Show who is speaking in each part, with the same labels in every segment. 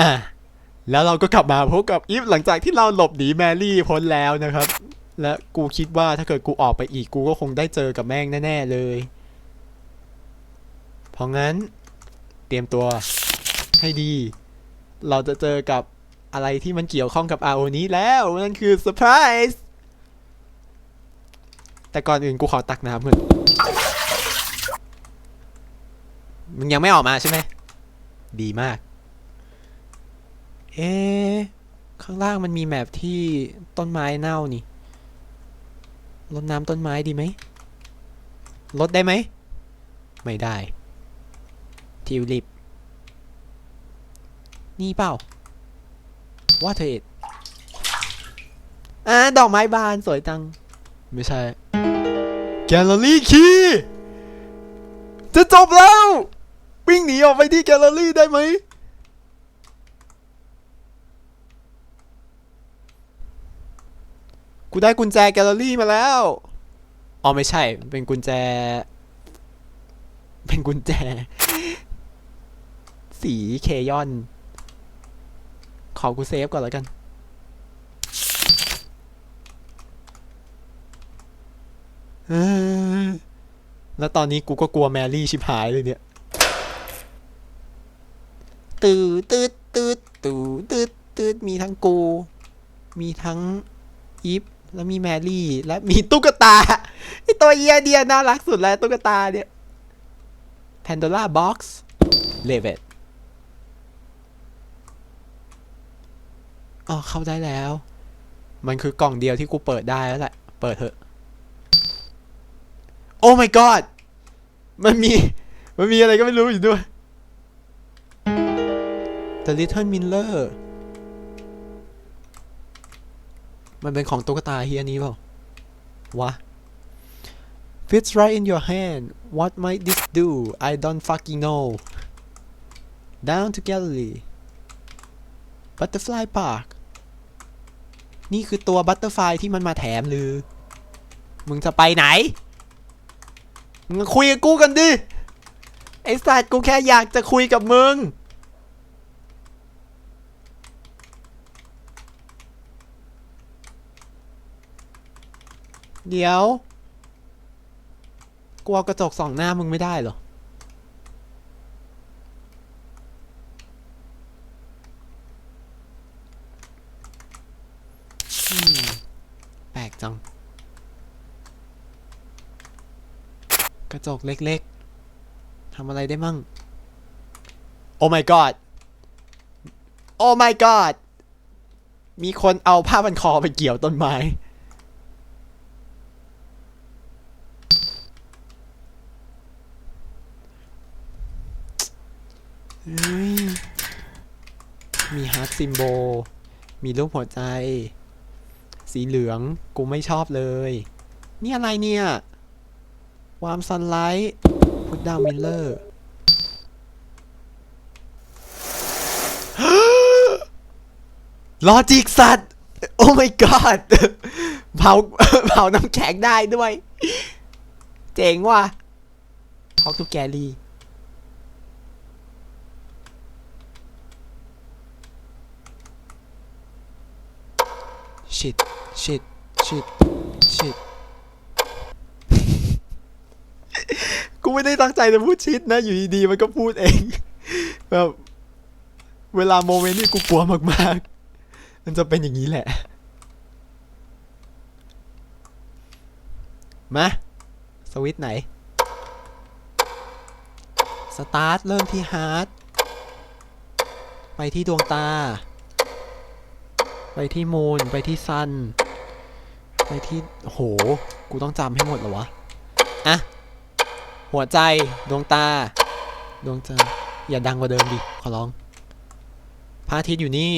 Speaker 1: อะแล้วเราก็กลับมาพบกับอีฟหลังจากที่เราหลบหนีแมรี่พ้นแล้วนะครับ และกูคิดว่าถ้าเกิดกูออกไปอีกกูก็คงได้เจอกับแม่งแน่ ๆ เลย เพราะงั้นเตรียมตัวให้ดี เราจะเจอกับอะไรที่มันเกี่ยวข้องกับ RO นี้แล้ว นั่นคือเซอร์ไพรส์แต่ก่อนอื่นกูขอตักน้ำก่อนมึงยังไม่ออกมาใช่ไหมดีมาก เอ๊ะข้างล่างมันมีแมปที่ต้นไม้เน่านี่รดน้ำต้นไม้ดีไหมลดได้ไหม ไม่ได้ ทิวลิป นี่เปล่าว่าเธอเอ็ดอ่าดอกไม้บานสวยจัง ไม่ใช่ แกลเลอรี่คีจะจบแล้ว วิ่งหนีออกไปที่แกลเลอรี่ได้ไหม กูได้กุญแจแกลเลอรี่มาแล้ว อ๋อไม่ใช่ เป็นกุญแจ เป็นกุญแจ สีเคยอน ขอกูเซฟก่อนแล้วกัน แล้วตอนนี้กูก็กลัวแมรี่ชิบหายเลยเนี่ย ตืดตืดตืดตูตืดตืดมีทั้งกู มีทั้งอีฟ แล้วมีแมรี่ และมีตุ๊กตาไอตัวเอียเดียน่ารักสุดแล้วตุ๊กตาเนี่ย Pandora Box l e v e t อ๋อเข้าได้แล้ว มันคือกล่องเดียวที่กูเปิดได้แล้วแหละ เปิดเถอะ โอ้ my god มันมี มันมีอะไรก็ไม่รู้อยู่ด้วย The Little Miller มันเป็นของตุ๊กตาเฮียนี้เปล่าวะ Fits right in your hand What might this do I don't fucking know Down to gallery Butterfly Park นี่คือตัวบัตเตอร์ไฟที่มันมาแถมหรือ มึงจะไปไหน มึงคุยกับกูกันดิ ไอ้สัตว์กูแค่อยากจะคุยกับมึง เดี๋ยว กลัวกระจกส่องหน้ามึงไม่ได้เหรอ แปลกจัง กระจกเล็กๆ ทำอะไรได้มั่ง โอ้ my god โอ้ my god มีคนเอาผ้าพันคอไปเกี่ยวต้นไม้ เฮ้ย มีฮาร์ดซิมโบมีรูปหัวใจ สีเหลืองกูไม่ชอบเลย นี่อะไรเนี่ย วามซันไลท์พุดดาวมิลเลอร์ลอจิกสัตว์ โอ้ my god เผาเผาน้ำแข็งได้ด้วย เจ๋งว่ะทอกทูแก ลี่ shit shit shit shit กูไม่ได้ตั้งใจจะพูดชิดนะ อยู่ดีๆมันก็พูดเองแบบเวลาโมเมนต์นี่กูกลัวมากๆ มันจะเป็นอย่างนี้แหละ มา สวิตช์ไหน สตาร์ท เริ่มที่ฮาร์ดไปที่ดวงตา ไปที่มูนไปที่ซัน ไปที่โห กูต้องจำให้หมดเหรอวะ อะ หัวใจ ดวงตา ดวงใจอย่าดังกว่าเดิมดิ ขอร้อง พระอาทิตย์อยู่นี่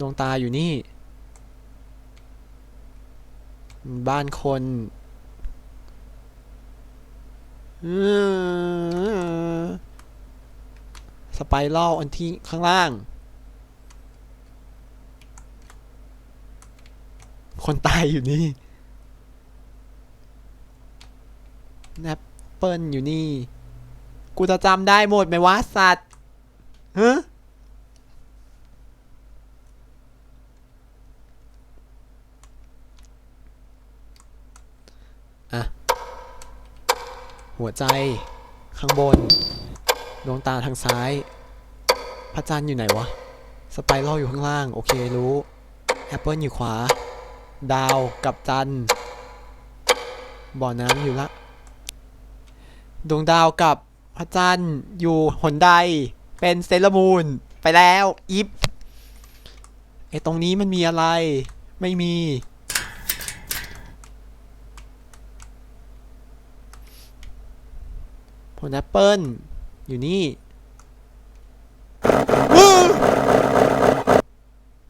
Speaker 1: ดวงตาอยู่นี่ บ้านคนสไปรัลอันที่ข้างล่าง คนตายอยู่นี่แอปเปิลอยู่นี่ กูจะจำได้หมดไหมวะสัตว์ฮะอะหัวใจ ข้างบน ดวงตาทางซ้าย พระจันทร์อยู่ไหนวะ สไปรัลอยู่ข้างล่าง โอเครู้ แอปเปิลอยู่ขวา ดาวกับจันบ่อน้ำอยู่ละ ดวงดาวกับพระจันทร์อยู่หนใด เป็นเซเลมูนไปแล้วอิฟไอตรงนี้มันมีอะไร ไม่มี ผลแอปเปิลอยู่นี่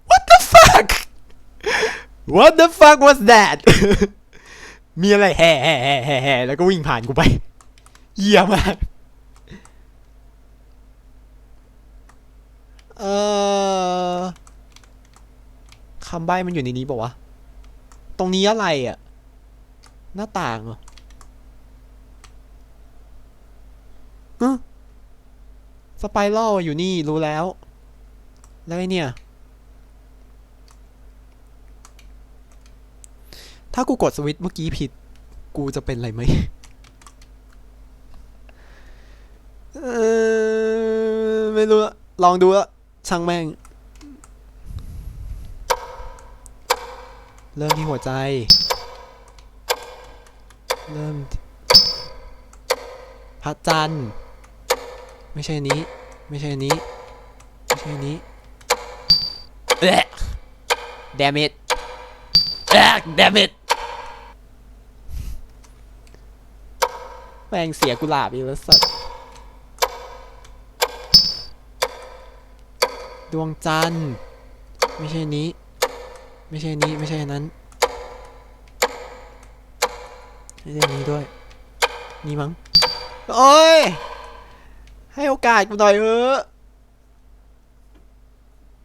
Speaker 1: What the fuck What the fuck was that มีอะไรแห่แห่แห่แห่แห่แล้วก็วิ่งผ่านกูไป เยี่ยมากเออคำใบ้มันอยู่ในนี้ปะวะ ตรงนี้อะไรอะหน้าต่างเหรอฮะสไปรัลอยู่นี่รู้แล้ว แล้วไอเนี่ย ถ้ากูกดสวิตช์เมื่อกี้ผิด กูจะเป็นอะไรไหมเออไม่รู้ละลองดูละช่างแม่ง เริ่มที่หัวใจ เริ่มพระจันทร์ไม่ใช่นี้ ไม่ใช่นี้ ไม่ใช่นนี้เอ๊ะ damn it เอ๊ะ damn it แม่งเสียกุหลาบอีกแล้วสัตว์ดวงจันทร์ไม่ใช่นี้ ไม่ใช่นี้ไม่ใช่นั้นไม่ใช่นนี้ด้วย นี่มั้งโอ้ย ให้โอกาสกูหน่อยเถอะ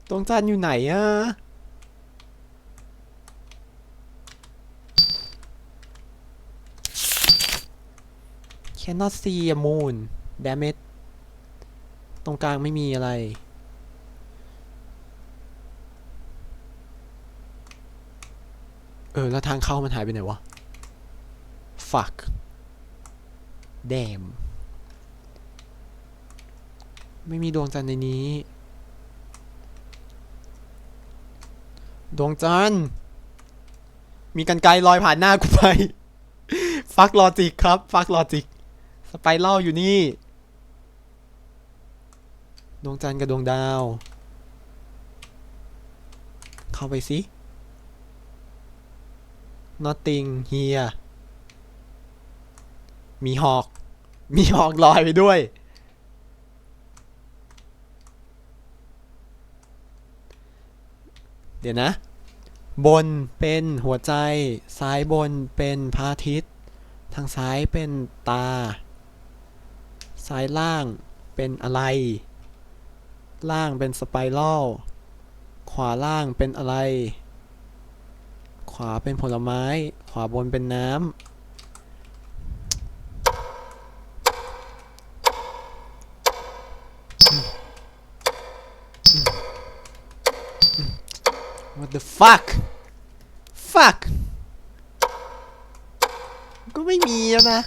Speaker 1: ดวงจันทร์อยู่ไหนอะ cannot see a moon damn it ตรงกลางไม่มีอะไร เออ แล้วทางเข้ามันหายไปไหนวะ fuck damn ไม่มีดวงจันทร์ในนี้ ดวงจันทร์ มีกันไกลลอยผ่านหน้ากูไป ฟักลอจิกครับ ฟักลอจิก สไปรัลอยู่นี่ ดวงจันทร์กับดวงดาว เข้าไปสิ nothing here มีหอก มีหอกลอยไปด้วย เดี๋ยวนะ บนเป็นหัวใจ ซ้ายบนเป็นพระอาทิตย์ ทางซ้ายเป็นตา ซ้ายล่างเป็นอะไร ล่างเป็นสไปรัลขวาล่างเป็นอะไร ขวาเป็นผลไม้ ขวาบนเป็นน้ำ What the fuck fuck ก็ไม่มีแล้วนะ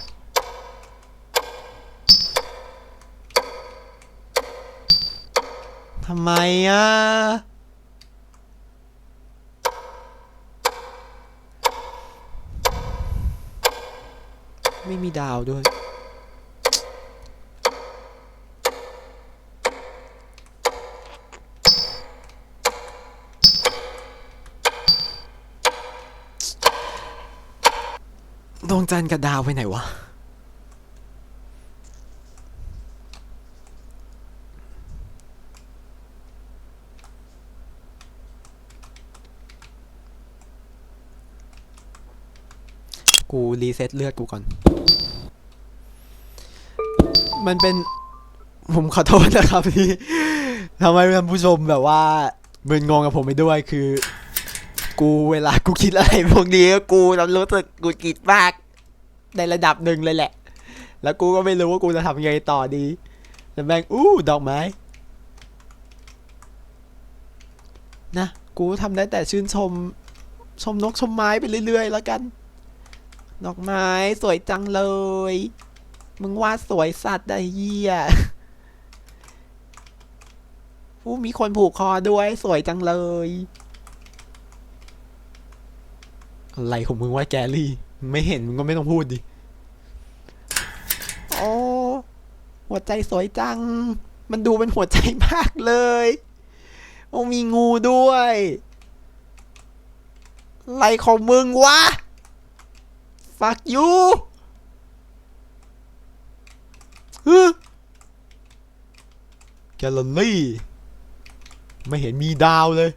Speaker 1: ำไมอะ ไม่มีดาวด้วย ดวงจันทร์กับดาวไปไหนวะ กูรีเซ็ตเลือดกูก่อน มันเป็น ผมขอโทษนะครับที่ทำให้ท่านผู้ชมแบบว่ามึนงงกับผมไปด้วยคือ กูเวลากูคิดอะไรพวกนี้กูรู้สึกกูกิดมาก ในระดับหนึ่งเลยแหละ แล้วกูก็ไม่รู้ว่ากูจะทำยังไงต่อดีแต่แม่งอู้ดอกไม้นะกูทำได้แต่ชื่นชม ชมนกชมไม้ไปเรื่อยๆ แล้วกัน ดอกไม้สวยจังเลย มึงวาดสวยสัตว์ได้เหี้ยผู้มีคนผูกคอด้วยสวยจังเลย อะไรของมึงว่าแกลี่ ไม่เห็นมึงก็ไม่ต้องพูดดิ โอ้ หัวใจสวยจัง มันดูเป็นหัวใจมากเลยโอ้มีงูด้วย อะไรของมึงวะ fuck you ฮึแกลเลอรี่ ไม่เห็นมีดาวเลย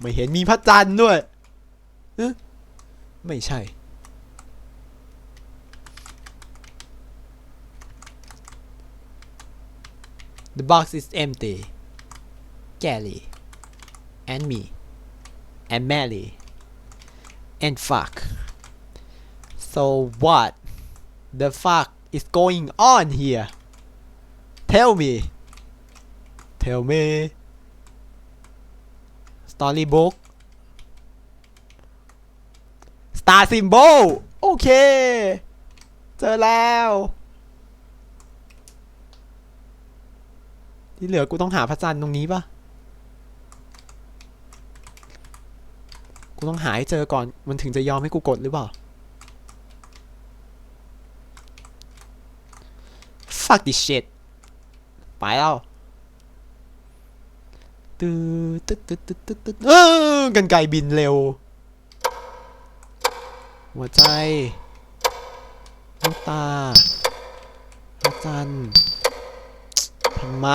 Speaker 1: ไม่เห็นมีพระจันทร์ด้วยฮึไม่ใช่ The box is empty. Gally. And me. And Melly. And fuck. So what the fuck is going on here? Tell me. Tell me. Storybook. Star symbol โอเค เจอแล้ว ที่เหลือกูต้องหาพระจันทร์ตรงนี้ปะกูต้องหาให้เจอก่อน มันถึงจะยอมให้กูกดหรือเปล่า fuck this shit ไปแล้วตืดตึ๊ดตึ๊ดตึ๊ดตึ๊ดตึ๊ดเออกันไกลบินเร็ว หัวใจลูกตาพระจันทร์ทำไม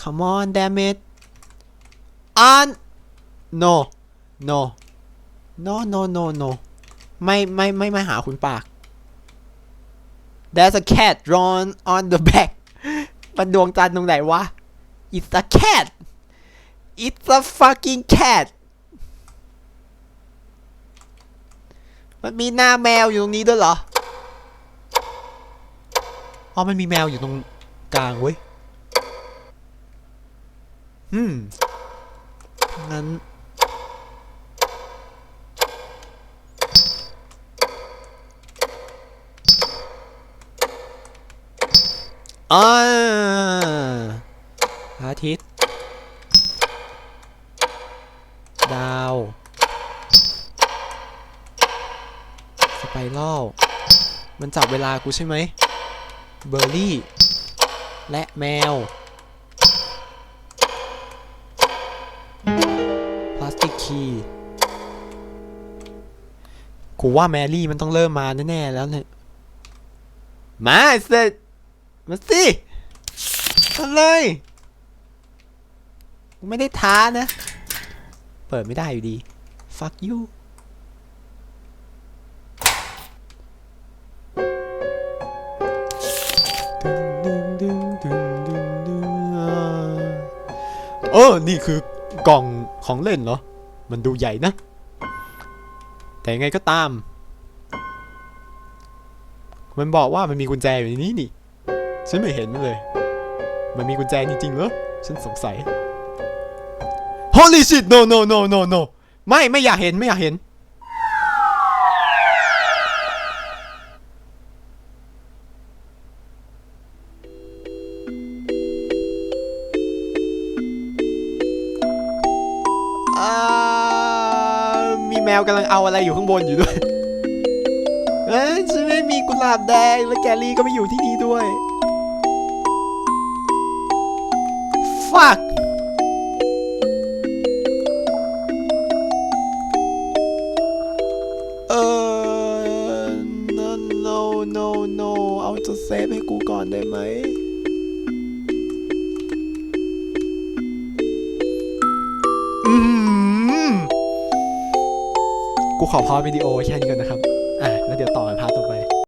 Speaker 1: Come on damn it on no no no no no no ไม่ไม่ไม่ไม่หาคุณปาก There's a cat drawn on the back มันดวงจันทร์ตรงไหนวะ It's a cat It's a fucking cat มันมีหน้าแมวอยู่ตรงนี้ด้วยเหรอ อ๋อ มันมีแมวอยู่ตรงกลางเว้ย อืม งั้น อาอาทิตย์ ดาว สไปรัลมันจับเวลากูใช่ไหม เบอร์รี่ และแมว พลาสติกคีย์กูว่าแมรี่มันต้องเริ่มมาแน่ ๆ แล้วเนี่ย มาเสร็จ มาสิมาเลยไม่ได้ท้านะ เปิดไม่ได้อยู่ดี fuck you เออ นี่คือกล่องของเล่นเหรอ มันดูใหญ่นะ แต่ไงก็ตาม มันบอกว่ามันมีกุญแจอยู่ในนี้นี่ ฉันไม่เห็นเลย มันมีกุญแจจริงๆเหรอ ฉันสงสัย Holy shit no no no no no ไม่ไม่อยากเห็นไม่อยากเห็นอ่ามีแมวกำลังเอาอะไรอยู่ข้างบนอยู่ด้วย เอ้ยฉันไม่มีกุหลาบแดงและแกลี่ก็ไม่อยู่ที่นี่ด้วย fuck เออ no no no no เอาจะเซฟให้กูก่อนได้ไหมอืมกูขอพอวิดีโอแค่นี้ก่อนนะครับ